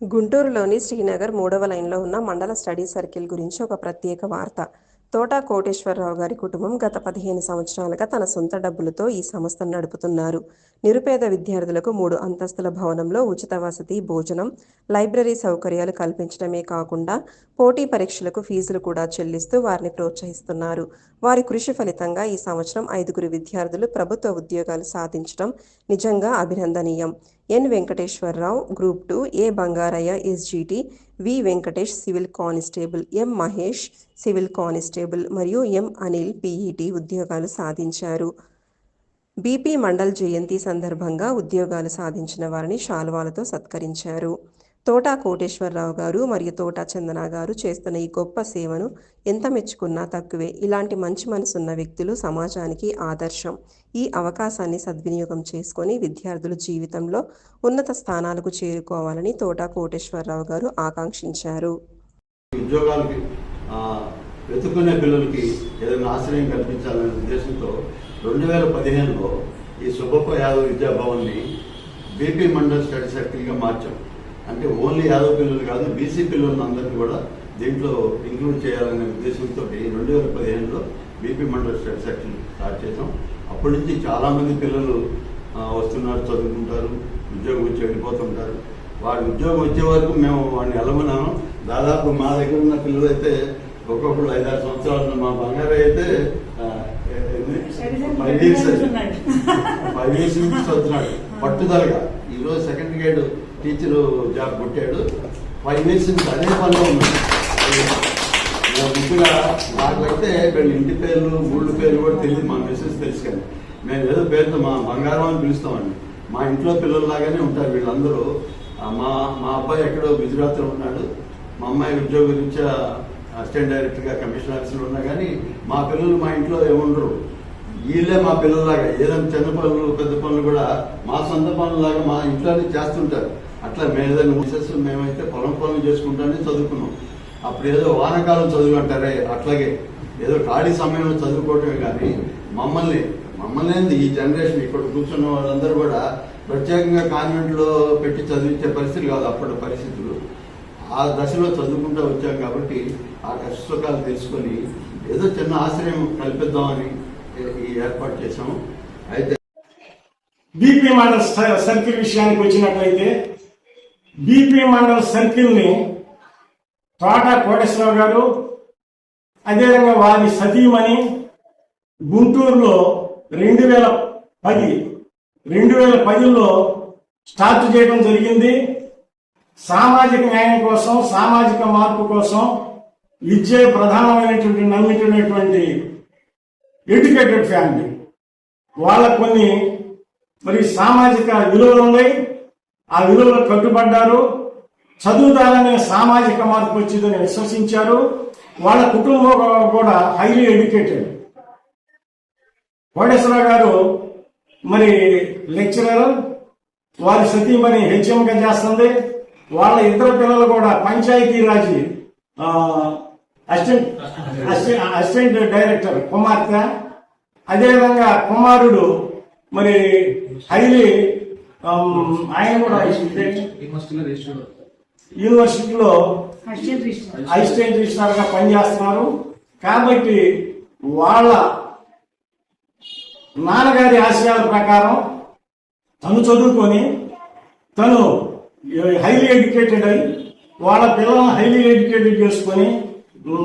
గుంటూరులోని శ్రీనగర్ మూడవ లైన్లో ఉన్న మండల స్టడీ సర్కిల్ గురించి ఒక ప్రత్యేక వార్త. తోటా కోటేశ్వరరావు గారి కుటుంబం గత పదిహేను సంవత్సరాలుగా తన సొంత డబ్బులతో ఈ సంస్థను నడుపుతున్నారు. నిరుపేద విద్యార్థులకు మూడు అంతస్తుల భవనంలో ఉచిత వసతి భోజనం లైబ్రరీ సౌకర్యాలు కల్పించడమే కాకుండా పోటీ పరీక్షలకు ఫీజులు కూడా చెల్లిస్తూ వారిని ప్రోత్సహిస్తున్నారు. వారి కృషి ఫలితంగా ఈ సంవత్సరం ఐదుగురు విద్యార్థులు ప్రభుత్వ ఉద్యోగాలు సాధించడం నిజంగా అభినందనీయం. N Venkateswararao group two A Bangaraiah SGT V Venkatesh civil constable M Mahesh civil constable మరియు ఎం అనిల్ పీఈటీ ఉద్యోగాలు సాధించారు. బీపీ మండల్ జయంతి సందర్భంగా ఉద్యోగాలు సాధించిన వారిని శాలువాలతో సత్కరించారు. తోటా కోటేశ్వరరావు గారు మరియు తోటా చందన గారు చేస్తున్న ఈ గొప్ప సేవను ఎంత మెచ్చుకున్నా తక్కువే. ఇలాంటి మంచి మనసున్న వ్యక్తులు సమాజానికి ఆదర్శం. ఈ అవకాశాన్ని సద్వినియోగం చేసుకొని విద్యార్థులు జీవితంలో ఉన్నత స్థానాలకు చేరుకోవాలని తోటా కోటేశ్వరరావు గారు ఆకాంక్షించారు. ఉద్యోగాలకి ఆ, పిల్లలకి ఏదైనా ఆశ్రయం కల్పించాలనే ఉద్దేశంతో రెండు వేల పదిహేనులో ఈ సుబ్బప్ప యాదవ్ విద్యాభవన్ని బీపీ మండల్ స్టడీ సర్కిల్గా మార్చాం. అంటే ఓన్లీ యాదవ్ పిల్లలు కాదు బీసీ పిల్లలను అందరినీ కూడా దీంట్లో ఇంక్లూడ్ చేయాలనే ఉద్దేశంతో రెండు వేల పదిహేనులో BP Mandal study circle start చేసాం అప్పటి నుంచి చాలామంది పిల్లలు వస్తున్నారు చదువుకుంటారు ఉద్యోగం వచ్చి వెళ్ళిపోతుంటారు. వాడి ఉద్యోగం వచ్చే వరకు మేము వాడిని వెళ్ళమన్నాము దాదాపు మా దగ్గర ఉన్న పిల్లలు అయితే ఒక్కొక్కరు ఐదారు సంవత్సరాలు ఉన్న మా బంగారు అయితే? ఫైవ్ ఇయర్స్ ఫైవ్ ఇయర్స్ నుంచి చదువుతున్నాడు. పట్టుదలగా. ఈరోజు సెకండ్ గ్రేడ్. టీచర్ జాబ్ కొట్టాడు. ఫైవ్ ఇయర్స్ నుంచి అదే పనిలో ఉన్నాడు ఇలా ముఖ్యంగా నాకైతే వీళ్ళ ఇంటి పేర్లు ఊళ్ళ పేర్లు కూడా తెలియదు. మా మెసేజ్ తెలుసు కానీ మేము ఏదో పేరుతో మా బంగారం అని పిలుస్తామండి. మా ఇంట్లో పిల్లల్లాగానే ఉంటారు వీళ్ళందరూ. మా మా అబ్బాయి ఎక్కడో గుజరాత్లో ఉన్నాడు. మా అమ్మాయి ఉద్యోగ రీత్యా అసిస్టెంట్ డైరెక్టర్గా కమిషన్ ఆఫీసులు ఉన్నా కానీ మా పిల్లలు మా ఇంట్లో ఏముండరు వీళ్ళే మా పిల్లలాగా ఏదైనా చిన్న పనులు పెద్ద పనులు కూడా మా సొంత పనులాగా మా ఇంట్లోనే చేస్తుంటారు. అట్లా మేము ఏదైనా మిసెస్ మేమైతే పొలం పొలం చేసుకుంటానే చదువుకున్నాం. అప్పుడు ఏదో వానకాలం చదువు అంటారే అట్లాగే ఏదో ఖాళీ సమయంలో చదువుకోవటమే కానీ మమ్మల్ని మమ్మల్ని ఏంది ఈ జనరేషన్ ఇక్కడ కూర్చున్న వాళ్ళందరూ కూడా ప్రత్యేకంగా కాన్వెంట్లో పెట్టి చదివించే పరిస్థితులు కాదు అప్పటి పరిస్థితులు. ఆ దశలో చదువుకుంటూ వచ్చాం కాబట్టి ఆ కష్టసుఖాలు తెలుసుకొని ఏదో చిన్న ఆశ్రయం కల్పిద్దామని ఈ ఏర్పాటు చేశాము. అయితే బీపీ మండల్ సర్కిల్ విషయానికి వచ్చినట్లయితే బీపీ మండల్ సర్కిల్ని ని కోటేశ్వరరావు గారు అదేవిధంగా వారి సతీమణి గుంటూరులో రెండు వేల పది రెండు వేల పదిలో స్టార్ట్ చేయడం జరిగింది. సామాజిక న్యాయం కోసం సామాజిక మార్పు కోసం విద్య ప్రధానమైనటువంటి నమ్మినటువంటి ఎడ్యుకేటెడ్ ఫ్యామిలీ. వాళ్ళకు కొన్ని మరి సామాజిక విలువలు ఉన్నాయి. ఆ విలువలు కట్టుబడ్డారు. చదువుతారనే సామాజిక మార్పు వచ్చిందని విశ్వసించారు. వాళ్ళ కుటుంబం కూడా హైలీ ఎడ్యుకేటెడ్ కోటేశ్వరరావు గారు మరి లెక్చరర్ వారి సతీమణి హెచ్ఎంగా చేస్తుంది. వాళ్ళ ఇద్దరు పిల్లలు కూడా పంచాయతీరాజ్ రాజీ అసిస్టెంట్ అసిస్టెంట్ డైరెక్టర్ కుమార్తె. అదేవిధంగా కుమారుడు మరి హైలీ ఆయన కూడా యూనివర్సిటీలో రిజిస్టర్ అసిస్టెంట్గా పనిచేస్తున్నారు. కాబట్టి వాళ్ళ నాన్నగారి ఆశయాల ప్రకారం తను చదువుకొని తను హైలీ ఎడ్యుకేటెడ్ అయి వాళ్ళ పిల్లల్ని హైలీ ఎడ్యుకేటెడ్ చేసుకొని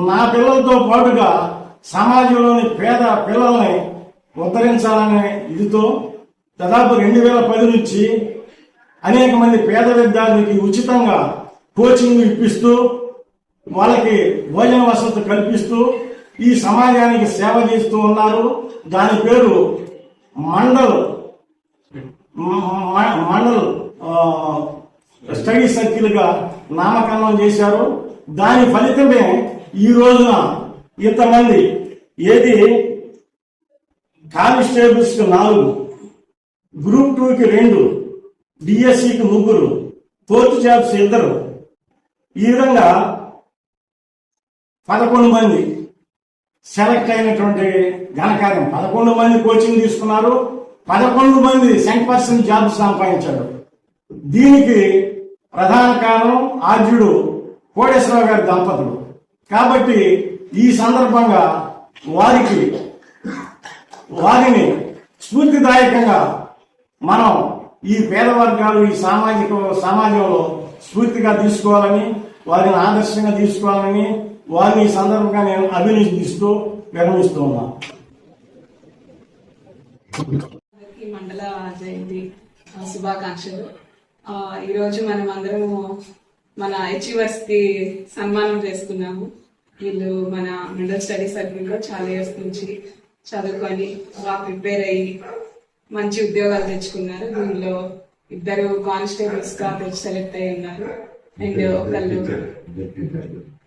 నా పిల్లలతో పాటుగా సమాజంలోని పేద పిల్లల్ని ఉద్ధరించాలనే ఇదితో దాదాపు రెండు వేల పది నుంచి అనేక మంది పేద విద్యార్థులకి ఉచితంగా కోచింగ్ ఇప్పిస్తూ వాళ్ళకి భోజన వసతి కల్పిస్తూ ఈ సమాజానికి సేవ చేస్తూ ఉన్నారు. దాని పేరు మండల్ మండల్ స్టడీ సర్కిల్గా నామకరణం చేశారు. దాని ఫలితమే ఈ రోజున ఇంతమంది ఏది కానిస్టేబుల్స్కి నాలుగు. గ్రూప్ టూకి రెండు డిఎస్సికి ముగ్గురు ఫోర్త్ జాబ్స్ ఇద్దరు. ఈ విధంగా పదకొండు మంది సెలెక్ట్ అయినటువంటి ఘనకార్యం పదకొండు మంది కోచింగ్ తీసుకున్నారు పదకొండు మంది సెంట్ పర్సన్ జాబ్ సంపాదించారు. దీనికి ప్రధాన కారణం ఆర్జుడు కోటేశ్వరరావు గారి దంపతులు. కాబట్టి ఈ సందర్భంగా వారికి వారిని స్ఫూర్తిదాయకంగా మనం ఈ పేద వర్గాలు ఈ సామాజిక సమాజంలో స్ఫూర్తిగా తీసుకోవాలని వారిని ఆదర్శంగా తీసుకోవాలని వారిని ఈ సందర్భంగా నేను అభినందిస్తూ విరమిస్తూ ఉన్నా. మండల జయంతి శుభాకాంక్షలు. ఈరోజు మనం అందరము మన అచీవర్స్కి సన్మానం చేసుకున్నాము. వీళ్ళు మన మండల్ స్టడీ సర్కిల్లో చాలా ఇయర్స్ నుంచి చదువుకొని బాగా ప్రిపేర్ అయ్యి మంచి ఉద్యోగాలు తెచ్చుకున్నారు. దీనిలో ఇద్దరు కానిస్టేబుల్స్గా సెలెక్ట్ అయి ఉన్నారు. అండ్ ఒకళ్ళు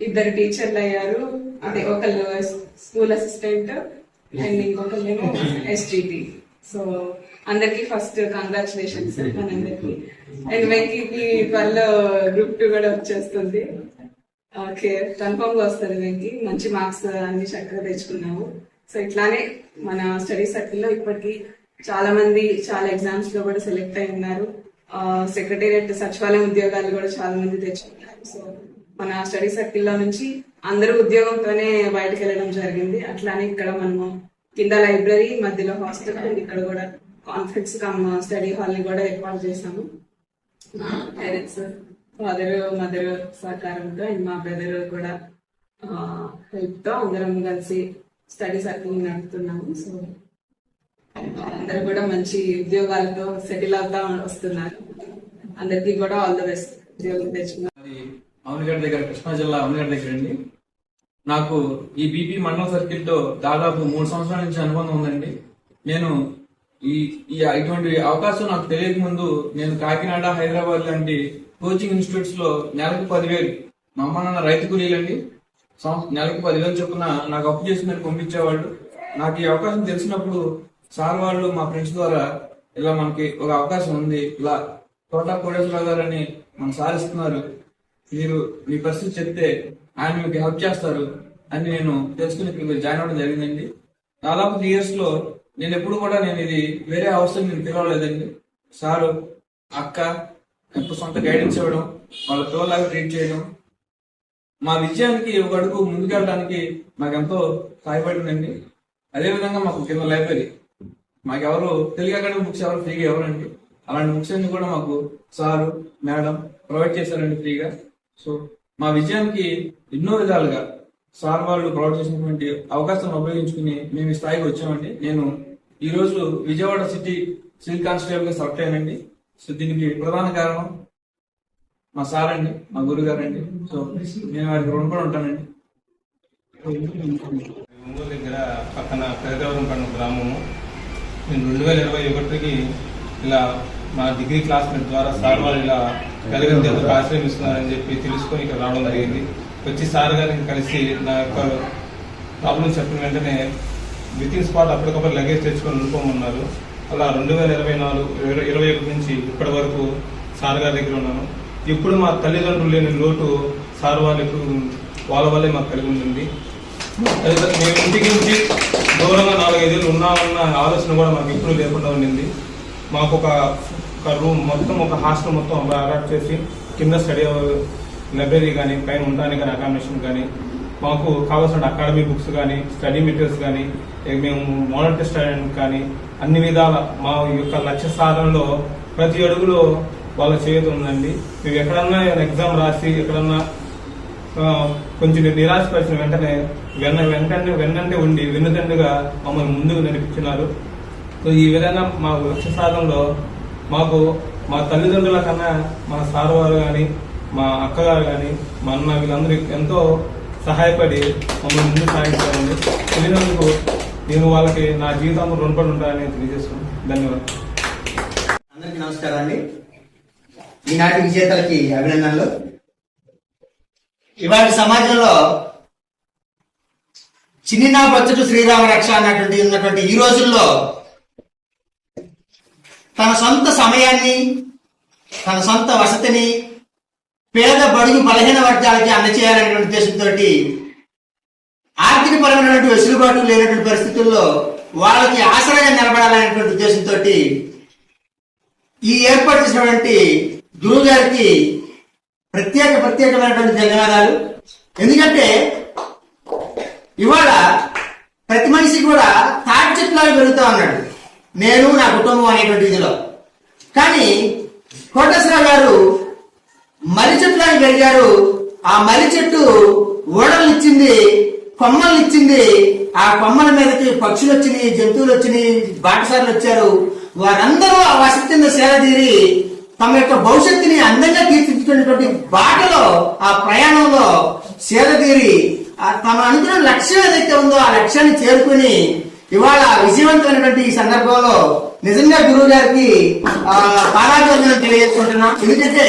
ఇద్దరు టీచర్లు అయ్యారు. అదే ఒకళ్ళు స్కూల్ అసిస్టెంట్ అండ్ ఇంకొకళ్ళేమో ఎస్జిటి సో అందరికి ఫస్ట్ కంగ్రాచులేషన్స్ మనందరికి. అండ్ వెంకీకి ట్వెల్వ్ గ్రూప్ టూ కూడా వచ్చేస్తుంది. ఓకే కన్ఫర్మ్గా వస్తుంది వెంకీ. మంచి మార్క్స్ అన్ని చక్కగా తెచ్చుకున్నాము సో ఇట్లానే మన స్టడీ సర్కిల్లో ఇప్పటికి చాలా మంది చాలా ఎగ్జామ్స్లో కూడా సెలెక్ట్ అయి ఉన్నారు. సెక్రటేరియట్ సచివాలయం ఉద్యోగాలు కూడా చాలా మంది తెచ్చుకున్నారు. సో మన స్టడీ సర్కిల్లో నుంచి అందరూ ఉద్యోగంతోనే బయటకు వెళ్ళడం జరిగింది. అట్లానే ఇక్కడ మనము కింద లైబ్రరీ మధ్యలో హాస్టల్ అండ్ ఇక్కడ కూడా కాన్ఫరెన్స్ కమ్ స్టడీ హాల్ని కూడా ఏర్పాటు చేశాము. పేరెంట్స్ ఫాదర్ మదర్ సహకారంతో అండ్ మా బ్రదర్ కూడా హెల్ప్తో అందరం కలిసి స్టడీ సర్కిల్ నడుపుతున్నాము. సో అందరు కూడా మంచి ఉద్యోగాలతో సెటిల్ అవుతా వస్తున్నారు. అందరికీ కూడా ఆల్ ద బెస్ట్ ఉద్యోగం తెచ్చుకున్నారు. దగ్గర కృష్ణా జిల్లా అవనిగడ్డ దగ్గర అండి. నాకు ఈ బీపీ మండల సర్కిల్తో దాదాపు మూడు సంవత్సరాల నుంచి అనుబంధం ఉందండి. నేను ఈ ఈ ఇటువంటి అవకాశం నాకు తెలియక ముందు నేను కాకినాడ హైదరాబాద్ లాంటి కోచింగ్ ఇన్స్టిట్యూట్స్లో నెలకు పదివేలు మా అమ్మ నాన్న రైతు కూలీలండి. నెలకు పదివేలు చొప్పున నాకు అప్పు చేసి మీరు పంపించేవాళ్ళు. నాకు ఈ అవకాశం తెలిసినప్పుడు సార్ వాళ్ళు మా ఫ్రెండ్స్ ద్వారా ఇలా మనకి ఒక అవకాశం ఉంది ఇలా తోట కోటేశ్వరరావు గారని మనం మన సార్ ఇస్తున్నారు. మీరు మీ పరిస్థితి చెప్తే ఆయన మీకు హెల్ప్ చేస్తారు అని నేను తెలుసుకుని ఇక్కడ జాయిన్ అవ్వడం జరిగిందండి. దాదాపు త్రీ ఇయర్స్లో నేను ఎప్పుడు కూడా నేను ఇది వేరే అవసరం నేను పిలవలేదండి. సారు అక్క ఎప్పుడు సొంత గైడెన్స్ ఇవ్వడం వాళ్ళ పిల్లలాగా ట్రీట్ చేయడం. మా విజయానికి ఒక అడుగు ముందుకెళ్ళడానికి మాకెంతో సహాయపడిందండి. అదేవిధంగా మాకు కింద లైబ్రరీ మాకు ఎవరు తెలుగు అకాడమీ బుక్స్ ఎవరు ఫ్రీగా ఎవరండి అలాంటి బుక్స్ అన్ని కూడా మాకు సారు మేడం ప్రొవైడ్ చేశారండి ఫ్రీగా సో మా విజయానికి ఎన్నో విధాలుగా సార్ వాళ్ళు ప్రొవైడ్ చేసినటువంటి అవకాశం ఉపయోగించుకుని మేము ఈ స్థాయికి వచ్చామండి. నేను ఈ రోజు విజయవాడ సిటీ సివిల్ కానిస్టేబుల్గా సెలెక్ట్ అయ్యానండి. సో దీనికి ప్రధాన కారణం మా సార్ అండి మా గురుగారు అండి సో నేను వారికి రుణపడి ఉంటానండి. ఒంగోలు దగ్గర పక్కన పెదగవరం పడిన గ్రామము. నేను రెండు వేల ఇరవై ఒకటికి ఇలా మా డిగ్రీ క్లాస్మేట్ ద్వారా సార్ వాళ్ళు ఇలా కలిగిన దేవతకు ఆశ్రయం ఇస్తున్నారని చెప్పి తెలుసుకొని ఇక్కడ రావడం జరిగింది. వచ్చి సార్ గారిని కలిసి నా యొక్క ప్రాబ్లం చెప్పిన వెంటనే విత్ ఇన్ స్పాట్ అప్పటికప్పుడు లగేజ్ తెచ్చుకొని ఉండిపోమన్నారు. అలా రెండు వేల ఇరవై నాలుగు ఇరవై- ఇరవై ఒకటి నుంచి ఇప్పటి వరకు సార్ గారి దగ్గర ఉన్నాను. ఇప్పుడు మా తల్లిదండ్రులు లేని లోటు సార్ వాళ్ళకు వాళ్ళ వల్లే మాకు కలిగి ఉంటుంది. మేము ఇంటికి నుంచి దూరంగా నాలుగైదేళ్ళు ఉన్నామన్న ఆలోచన కూడా మాకు ఎప్పుడు లేకుండా ఉండింది. మాకు ఒక ఒక రూమ్ మొత్తం ఒక హాస్టల్ మొత్తం అలాట్ చేసి కింద స్టడీ లైబ్రరీ కానీ పైన ఉండడానికి కానీ అకామిడేషన్ కానీ మాకు కావాల్సిన అకాడమీ బుక్స్ కానీ స్టడీ మెటీరియల్స్ కానీ మేము మోడల్ స్టడీ కానీ అన్ని విధాల మా యొక్క లక్ష్య సాధనలో ప్రతి అడుగులో వాళ్ళ చేతి ఉందండి. మేము ఎక్కడన్నా ఎగ్జామ్ రాసి ఎక్కడన్నా కొంచెం నిరాశపరిచిన వెంటనే వెన్న వెంటనే వెన్నంటే ఉండి వెన్నుదండుగా మమ్మల్ని ముందుకు నడిపించినారు. సో ఈ విధంగా మా లక్ష్య సాధనలో మాకు మా తల్లిదండ్రుల కన్నా మా సార్ వారు కానీ మా అక్కగారు కానీ మా అన్న వీళ్ళందరూ ఎంతో సహాయపడి మమ్మల్ని ముందు సాగించారండి. తెలియనందుకు నేను వాళ్ళకి నా జీవితంలో రుణపడి ఉంటానని తెలియజేస్తున్నాను. ధన్యవాదాలు. అందరికీ నమస్కారం అండి. ఈనాటి విజేతలకి అభినందనలు. ఇవాటి సమాజంలో చిన్న బొచ్చటు శ్రీరామ రక్ష అన్నటువంటి ఉన్నటువంటి ఈ రోజుల్లో తన సొంత సమయాన్ని తన సొంత వసతిని పేద బడుగు బలహీన వర్గాలకి అందచేయాలనేటువంటి ఉద్దేశంతో ఆర్థిక పరమైనటువంటి వెసులుబాటు లేనటువంటి పరిస్థితుల్లో వాళ్ళకి ఆశ్రయంగా నిలబడాలనేటువంటి ఉద్దేశంతో ఈ ఏర్పాటు చేసినటువంటి గురువు గారికి ప్రత్యేక ప్రత్యేకమైనటువంటి ధన్యవాదాలు. ఎందుకంటే ఇవాళ ప్రతి మనిషి కూడా తాటి చెట్లాగా పెరుగుతా ఉన్నాడు. నేను నా కుటుంబం అనేటువంటి ఇదిలో. కానీ కోటేశ్వరరావు గారు మర్రి చెట్లాగా పెరిగారు. ఆ మర్రి చెట్టు ఓడలు ఇచ్చింది కొమ్మలు ఇచ్చింది ఆ కొమ్మల మీదకి పక్షులు వచ్చినాయి జంతువులు వచ్చినాయి బాటసార్లు వచ్చారు. వారందరూ ఆ వసతి కింద తీరి తమ యొక్క భవిష్యత్తుని అందంగా తీర్చిదిద్దుకునేటువంటి బాటలో ఆ ప్రయాణంలో సేద తీరి తమ అనుకున్న లక్ష్యం ఏదైతే ఉందో ఆ లక్ష్యాన్ని చేరుకుని ఇవాళ విజయవంతమైనటువంటి ఈ సందర్భంలో నిజంగా గురువు గారికి ఆ, పాదాభివందనం తెలియజేసుకుంటున్నాం. ఎందుకంటే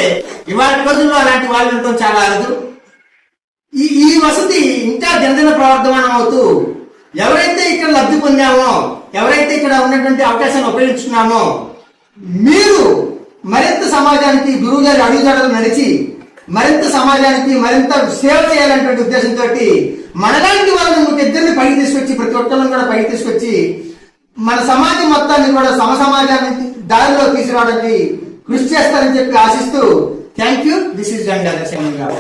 ఇవాళ రోజుల్లో అలాంటి వాళ్ళు ఉండటం చాలా అరుదు. ఈ ఈ వసతి ఇంకా జనజన ప్రవర్ధమానం అవుతూ ఎవరైతే ఇక్కడ లబ్ధి పొందామో ఎవరైతే ఇక్కడ ఉన్నటువంటి అవకాశాన్ని ఉపయోగించుకున్నామో మీరు మరింత సమాజానికి గురువు గారి అడుగుజాడలు నడిచి మరింత సమాజానికి మరింత సేవ చేయాలనేటువంటి ఉద్దేశంతో మనలాంటి వాళ్ళని ఇంకొక ఇద్దరిని పైకి తీసుకొచ్చి ప్రతి ఒక్కరిని కూడా పైకి తీసుకొచ్చి మన సమాజం మొత్తాన్ని కూడా సమ సమాజాన్ని దారిలో తీసుకురావడానికి కృషి చేస్తారని చెప్పి ఆశిస్తూ thank you this is Gangadhar Singh గారు